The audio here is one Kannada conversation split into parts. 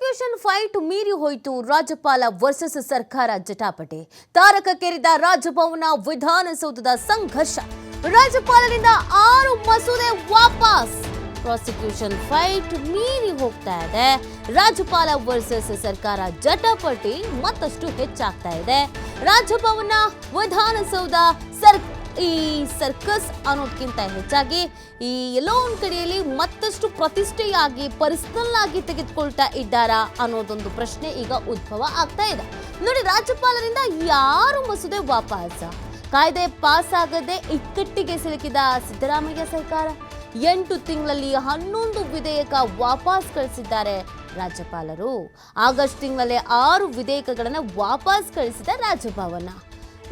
ಪ್ರಾಸಿಕ್ಯೂಷನ್ ಫೈಟ್ ಮೀರಿ ಹೋಯಿತು. ರಾಜ್ಯಪಾಲ ವರ್ಸಸ್ ಸರ್ಕಾರ ಜಟಾಪಟಿ. ತಾರಕಕ್ಕೇರಿದ ರಾಜಭವನ ವಿಧಾನಸೌಧದ ಸಂಘರ್ಷ. ರಾಜ್ಯಪಾಲರಿಂದ ಆರು ಮಸೂದೆ ವಾಪಸ್. ಪ್ರಾಸಿಕ್ಯೂಷನ್ ಫೈಟ್ ಮೀರಿ ಹೋಗ್ತಾ ಇದೆ. ರಾಜ್ಯಪಾಲ ವರ್ಸಸ್ ಸರ್ಕಾರ ಜಟಾಪಟಿ ಮತ್ತಷ್ಟು ಹೆಚ್ಚಾಗ್ತಾ ಇದೆ. ರಾಜಭವನ ವಿಧಾನಸೌಧ ಸರ್ ಈ ಸರ್ಕಸ್ ಅನ್ನೋದಕ್ಕಿಂತ ಹೆಚ್ಚಾಗಿ ಈ ಎಲ್ಲೋ ಒಂದು ಕಡೆಯಲ್ಲಿ ಮತ್ತಷ್ಟು ಪ್ರತಿಷ್ಠೆಯಾಗಿ ಪರ್ಸನಲ್ ಆಗಿ ತೆಗೆದುಕೊಳ್ತಾ ಇದ್ದಾರಾ ಅನ್ನೋದೊಂದು ಪ್ರಶ್ನೆ ಈಗ ಉದ್ಭವ ಆಗ್ತಾ ಇದೆ. ನೋಡಿ, ರಾಜ್ಯಪಾಲರಿಂದ ಯಾರು ಮಸೂದೆ ವಾಪಸ್? ಕಾಯ್ದೆ ಆಗದೆ ಇಕ್ಕಟ್ಟಿಗೆ ಸಿಲುಕಿದ ಸಿದ್ದರಾಮಯ್ಯ ಸರ್ಕಾರ? ಎಂಟು ತಿಂಗಳಲ್ಲಿ ಹನ್ನೊಂದು ವಿಧೇಯಕ ವಾಪಸ್ ಕಳಿಸಿದ್ದಾರೆ ರಾಜ್ಯಪಾಲರು. ಆಗಸ್ಟ್ ತಿಂಗಳಲ್ಲಿ ಆರು ವಿಧೇಯಕಗಳನ್ನು ವಾಪಸ್ ಕಳಿಸಿದ ರಾಜಭವನ.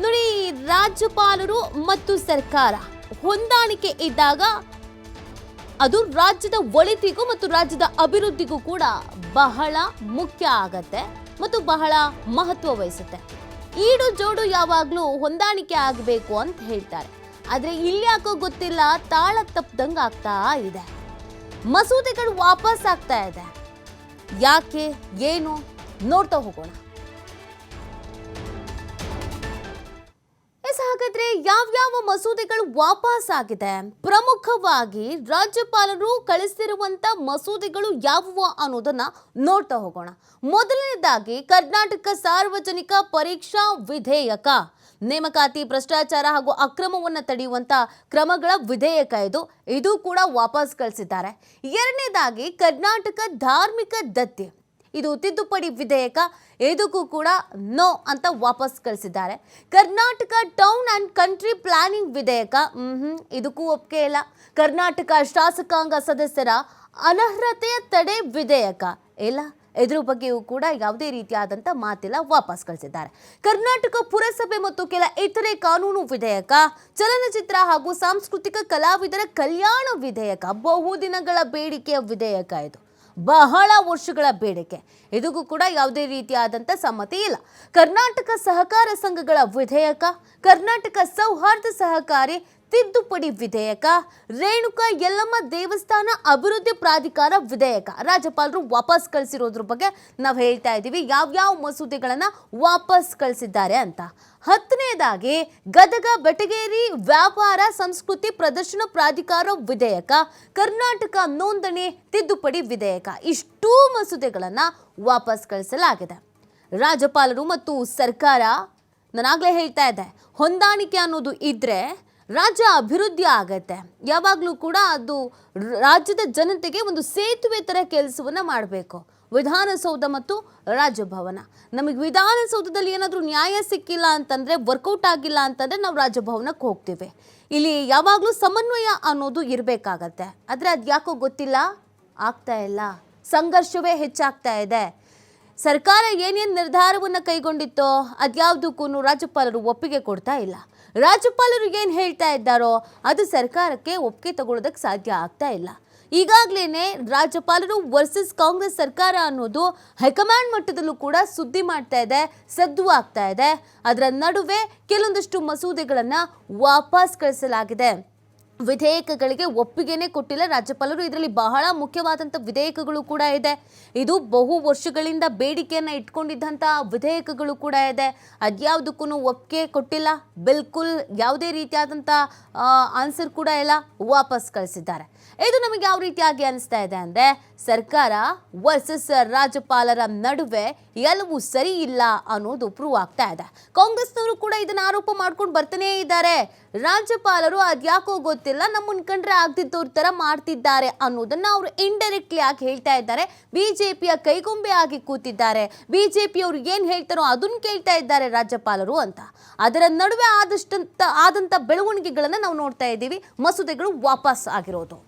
ನೋಡಿ, ರಾಜ್ಯಪಾಲರು ಮತ್ತು ಸರ್ಕಾರ ಹೊಂದಾಣಿಕೆ ಇದ್ದಾಗ ಅದು ರಾಜ್ಯದ ಒಳಿತಿಗೂ ಮತ್ತು ರಾಜ್ಯದ ಅಭಿವೃದ್ಧಿಗೂ ಕೂಡ ಬಹಳ ಮುಖ್ಯ ಆಗತ್ತೆ ಮತ್ತು ಬಹಳ ಮಹತ್ವ ವಹಿಸುತ್ತೆ. ಈಡು ಜೋಡು ಯಾವಾಗಲೂ ಹೊಂದಾಣಿಕೆ ಆಗಬೇಕು ಅಂತ ಹೇಳ್ತಾರೆ. ಆದರೆ ಇಲ್ಲಿ ಯಾಕೋ ಗೊತ್ತಿಲ್ಲ, ತಾಳ ತಪ್ಪದಂಗೆ ಆಗ್ತಾ ಇದೆ. ಮಸೂದೆಗಳು ವಾಪಸ್ ಆಗ್ತಾ ಇದೆ. ಯಾಕೆ, ಏನು ನೋಡ್ತಾ ಹೋಗೋಣ. ಹಾಗಾದ್ರೆ ಯಾವ್ಯಾವ ಮಸೂದೆಗಳು ವಾಪಸ್ ಆಗಿದೆ ಪ್ರಮುಖವಾಗಿ ರಾಜ್ಯಪಾಲರು ಕಳಿಸಿರುವಂತ ಮಸೂದೆಗಳು ಯಾವುವು ಅನ್ನೋದನ್ನ ನೋಡ್ತಾ ಹೋಗೋಣ. ಮೊದಲನೇದಾಗಿ ಕರ್ನಾಟಕ ಸಾರ್ವಜನಿಕ ಪರೀಕ್ಷಾ ವಿಧೇಯಕ. ನೇಮಕಾತಿ, ಭ್ರಷ್ಟಾಚಾರ ಹಾಗೂ ಅಕ್ರಮವನ್ನು ತಡೆಯುವಂತ ಕ್ರಮಗಳ ವಿಧೇಯಕ ಇದು. ಇದು ಕೂಡ ವಾಪಸ್ ಕಳಿಸಿದ್ದಾರೆ. ಎರಡನೇದಾಗಿ ಕರ್ನಾಟಕ ಧಾರ್ಮಿಕ ದತ್ತಿ. ಇದು ತಿದ್ದುಪಡಿ ವಿಧೇಯಕ ಇದಕ್ಕೂ ಕೂಡ ನೋ ಅಂತ ವಾಪಸ್ ಕಳಿಸಿದ್ದಾರೆ. Karnataka town and country planning ವಿಧೇಯಕ ಇದಕ್ಕೂ ಒಪ್ಪಿಗೆ ಇಲ್ಲ. ಕರ್ನಾಟಕ ಶಾಸಕಾಂಗ ಸದಸ್ಯರ ಅನರ್ಹತೆಯ ತಡೆ ವಿಧೇಯಕ ಇಲ್ಲ. ಇದ್ರ ಬಗ್ಗೆಯೂ ಕೂಡ ಯಾವುದೇ ರೀತಿಯಾದಂಥ ಮಾತಿಲ್ಲ, ವಾಪಸ್ ಕಳಿಸಿದ್ದಾರೆ. ಕರ್ನಾಟಕ ಪುರಸಭೆ ಮತ್ತು ಕೆಲ ಇತರೆ ಕಾನೂನು ವಿಧೇಯಕ, ಚಲನಚಿತ್ರ ಹಾಗೂ ಸಾಂಸ್ಕೃತಿಕ ಕಲಾವಿದರ ಕಲ್ಯಾಣ ವಿಧೇಯಕ, ಬಹುದಿನಗಳ ಬೇಡಿಕೆಯ ವಿಧೇಯಕ ಇದು. ಬಹಳ ವರ್ಷಗಳ ಬೇಡಿಕೆ. ಇದಕ್ಕೂ ಕೂಡ ಯಾವುದೇ ರೀತಿಯಾದಂಥ ಸಮ್ಮತಿ ಇಲ್ಲ. ಕರ್ನಾಟಕ ಸಹಕಾರ ಸಂಘಗಳ ವಿಧೇಯಕ, ಕರ್ನಾಟಕ ಸೌಹಾರ್ದ ಸಹಕಾರಿ ತಿದ್ದುಪಡಿ ವಿಧೇಯಕ, ರೇಣುಕಾ ಯಲ್ಲಮ್ಮ ದೇವಸ್ಥಾನ ಅಭಿವೃದ್ಧಿ ಪ್ರಾಧಿಕಾರ ವಿಧೇಯಕ. ರಾಜ್ಯಪಾಲರು ವಾಪಸ್ ಕಳಿಸಿರೋದ್ರ ಬಗ್ಗೆ ನಾವು ಹೇಳ್ತಾ ಇದ್ದೀವಿ ಯಾವ್ಯಾವ ಮಸೂದೆಗಳನ್ನು ವಾಪಸ್ ಕಳಿಸಿದ್ದಾರೆ ಅಂತ. ಹತ್ತನೇದಾಗಿ, ಗದಗ, ಬೆಟಗೇರಿ ವ್ಯಾಪಾರ ಸಂಸ್ಕೃತಿ ಪ್ರದರ್ಶನ ಪ್ರಾಧಿಕಾರ ವಿಧೇಯಕ, ಕರ್ನಾಟಕ ನೋಂದಣಿ ತಿದ್ದುಪಡಿ ವಿಧೇಯಕ. ಇಷ್ಟೂ ಮಸೂದೆಗಳನ್ನು ವಾಪಸ್ ಕಳಿಸಲಾಗಿದೆ. ರಾಜ್ಯಪಾಲರು ಮತ್ತು ಸರ್ಕಾರ ನಾನಾಗಲೇ ಹೇಳ್ತಾ ಇದ್ದೆ, ಹೊಂದಾಣಿಕೆ ಅನ್ನೋದು ಇದ್ರೆ ರಾಜ್ಯ ಅಭಿವೃದ್ಧಿ ಆಗತ್ತೆ. ಯಾವಾಗಲೂ ಕೂಡ ಅದು ರಾಜ್ಯದ ಜನತೆಗೆ ಒಂದು ಸೇತುವೆ ಥರ ಕೆಲಸವನ್ನು ಮಾಡಬೇಕು. ವಿಧಾನಸೌಧ ಮತ್ತು ರಾಜಭವನ. ನಮಗೆ ವಿಧಾನಸೌಧದಲ್ಲಿ ಏನಾದರೂ ನ್ಯಾಯ ಸಿಕ್ಕಿಲ್ಲ ಅಂತಂದರೆ ವರ್ಕೌಟ್ ಆಗಿಲ್ಲ ಅಂತಂದರೆ ನಾವು ರಾಜಭವನಕ್ಕೆ ಹೋಗ್ತೀವಿ. ಇಲ್ಲಿ ಯಾವಾಗಲೂ ಸಮನ್ವಯ ಅನ್ನೋದು ಇರಬೇಕಾಗತ್ತೆ. ಆದರೆ ಅದು ಯಾಕೋ ಗೊತ್ತಿಲ್ಲ? ಆಗ್ತಾ ಇಲ್ಲ. ಸಂಘರ್ಷವೇ ಹೆಚ್ಚಾಗ್ತಾ ಇದೆ. ಸರ್ಕಾರ ಏನೇನು ನಿರ್ಧಾರವನ್ನು ಕೈಗೊಂಡಿತ್ತೋ ಅದ್ಯಾವುದಕ್ಕೂ ರಾಜ್ಯಪಾಲರು ಒಪ್ಪಿಗೆ ಕೊಡ್ತಾ ಇಲ್ಲ. ರಾಜ್ಯಪಾಲರು ಏನು ಹೇಳ್ತಾ ಇದ್ದಾರೋ ಅದು ಸರ್ಕಾರಕ್ಕೆ ಒಪ್ಪಿಗೆ ತಗೊಳ್ಳೋದಕ್ಕೆ ಸಾಧ್ಯ ಆಗ್ತಾ ಇಲ್ಲ. ಈಗಾಗಲೇ ರಾಜ್ಯಪಾಲರು ವರ್ಸಸ್ ಕಾಂಗ್ರೆಸ್ ಸರ್ಕಾರ ಅನ್ನೋದು ಹೈಕಮಾಂಡ್ ಮಟ್ಟದಲ್ಲೂ ಕೂಡ ಸುದ್ದಿ ಮಾಡ್ತಾ ಇದೆ, ಸದ್ದು ಆಗ್ತಾ ಇದೆ. ಅದರ ನಡುವೆ ಕೆಲವೊಂದಷ್ಟು ಮಸೂದೆಗಳನ್ನು ವಾಪಸ್ ಕಳಿಸಲಾಗಿದೆ. ವಿಧೇಯಕಗಳಿಗೆ ಒಪ್ಪಿಗೆನೇ ಕೊಟ್ಟಿಲ್ಲ ರಾಜ್ಯಪಾಲರು. ಇದರಲ್ಲಿ ಬಹಳ ಮುಖ್ಯವಾದಂಥ ವಿಧೇಯಕಗಳು ಕೂಡ ಇದೆ. ಇದು ಬಹು ವರ್ಷಗಳಿಂದ ಬೇಡಿಕೆಯನ್ನು ಇಟ್ಕೊಂಡಿದ್ದಂಥ ವಿಧೇಯಕಗಳು ಕೂಡ ಇದೆ. ಅದ್ಯಾವುದಕ್ಕೂ ಒಪ್ಪಿಗೆ ಕೊಟ್ಟಿಲ್ಲ. ಬಿಲ್ಕುಲ್ ಯಾವುದೇ ರೀತಿಯಾದಂಥ ಆನ್ಸರ್ ಕೂಡ ಇಲ್ಲ. ವಾಪಸ್ ಕಳಿಸಿದ್ದಾರೆ. ಇದು ನಮಗೆ ಯಾವ ರೀತಿಯಾಗಿ ಅನಿಸ್ತಾ ಇದೆ ಅಂದರೆ, ಸರ್ಕಾರ ವರ್ಸಸ್ ರಾಜ್ಯಪಾಲರ ನಡುವೆ ಎಲ್ಲವೂ ಸರಿ ಇಲ್ಲ ಅನ್ನೋದು ಪ್ರೂವ್ ಆಗ್ತಾ ಇದೆ. ಕಾಂಗ್ರೆಸ್ನವರು ಕೂಡ ಇದನ್ನ ಆರೋಪ ಮಾಡ್ಕೊಂಡು ಬರ್ತಾನೇ ಇದ್ದಾರೆ. ರಾಜ್ಯಪಾಲರು ಅದ್ಯಾಕೋ ಗೊತ್ತಿಲ್ಲ. ನಮ್ಮನ್ನ ಕಂಡ್ರೆ ಆಗ್ತಿದ್ದವ್ರ ತರ ಮಾಡ್ತಿದ್ದಾರೆ ಅನ್ನೋದನ್ನ ಅವರು ಇಂಡೈರೆಕ್ಟ್ಲಿ ಆಗಿ ಹೇಳ್ತಾ ಇದ್ದಾರೆ. ಬಿಜೆಪಿಯ ಕೈಗೊಂಬೆ ಆಗಿ ಕೂತಿದ್ದಾರೆ. ಬಿಜೆಪಿಯವರು ಏನ್ ಹೇಳ್ತಾರೋ ಅದನ್ನ ಕೇಳ್ತಾ ಇದ್ದಾರೆ ರಾಜ್ಯಪಾಲರು ಅಂತ. ಅದರ ನಡುವೆ ಆದಷ್ಟಂತ, ಆದಂತ ಬೆಳವಣಿಗೆಗಳನ್ನ ನಾವು ನೋಡ್ತಾ ಇದ್ದೀವಿ. ಮಸೂದೆಗಳು ವಾಪಸ್ ಆಗಿರೋದು.